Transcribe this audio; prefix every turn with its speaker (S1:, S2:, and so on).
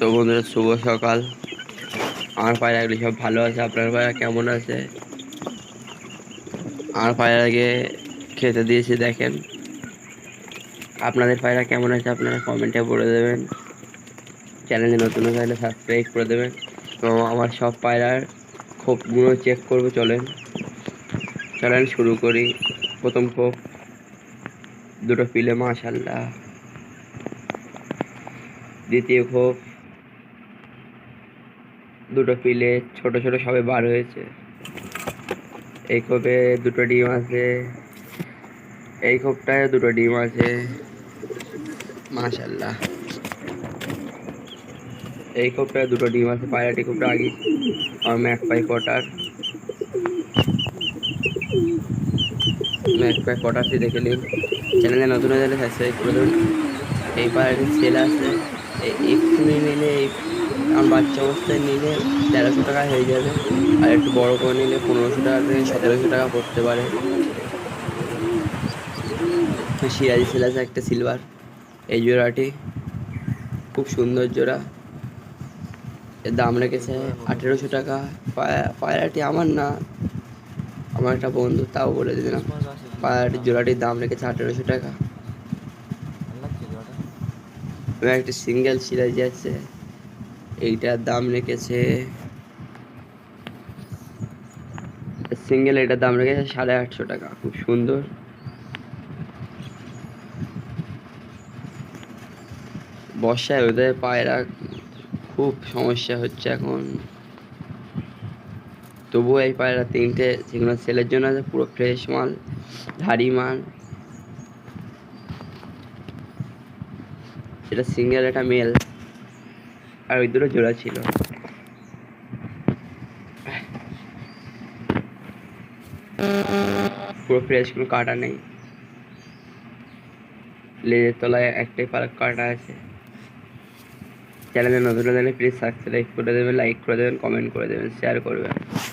S1: তো বন্ধুরা, শুভ সকাল। আমার পায়রাগুলি সব ভালো আছে? আপনার পায়রা কেমন আছে? আমার পায়রাকে খেতে দিয়েছি, দেখেন। আপনাদের পায়রা কেমন আছে আপনারা কমেন্টে বলে দেবেন। চ্যানেলে নতুন থাকলে সাবস্ক্রাইব করে দেবেন। এবং আমার সব পায়রার খোপগুলো চেক করব, চলেন। চলেন, শুরু করি। প্রথম খোপ। দুটো পিলে মাশাল্লাহ দ্বিতীয় খোপ। দুটো পিলে ছোট ছোট সবে বার হয়েছে। এই খোপে দুটো ডিম আছে। এই খোপটায় দুটো ডিম আছে। মাশাল্লাহ এই খোপটায় দুটো ডিম আছে। পায়রাটি খোপটা আগে আর ম্যাক পাই কটার। ম্যাক পাই কটারটি দেখে নিন। চ্যানেলে নতুন হয়ে গেলে সাবস্ক্রাইব করে দেবেন। এই পায়রাটি সেল আছে। এক্ষুনি নিলে আমার বাচ্চা অবস্থায় নিলে তেরোশো টাকা হয়ে যাবে। আর একটু বড় করে নিলে পনেরোশো টাকা থেকে সতেরোশো টাকা পড়তে পারে। সিরাজি সেল আছে একটা সিলভার এই জোড়াটি খুব সুন্দর জোড়া। এর দাম রেখেছে আঠেরোশো টাকা। পায়রা পায়রাটি আমার না, আমার একটা বন্ধু তাও বলে দিলাম পায়রাটির জোড়াটির দাম রেখেছে আঠেরোশো টাকা। এবং একটা সিঙ্গেল সিরাজি আছে। এইটার দাম রেখেছে সিঙ্গেল এটার দাম রেখেছে সাড়ে আটশো টাকা, খুব সুন্দর। বর্ষায় ওদের পায়রা খুব সমস্যা হচ্ছে এখন। তবুও এই পায়রা তিনটে, যেগুলো সেলের জন্য আছে, পুরো ফ্রেশ মাল ধারি মাল। এটা সিঙ্গেল, একটা মেল। আর ওই দুটো জোড়া ছিল। পুরো ফ্রেশ কোনো কাটা নেই। লেজের তলায় একটাই পালক কাটা আছে। চ্যানেলে নতুন হলে প্লিজ সাবস্ক্রাইব করে দেবেন লাইক করে দেবেন কমেন্ট করে দেবেন শেয়ার করবেন।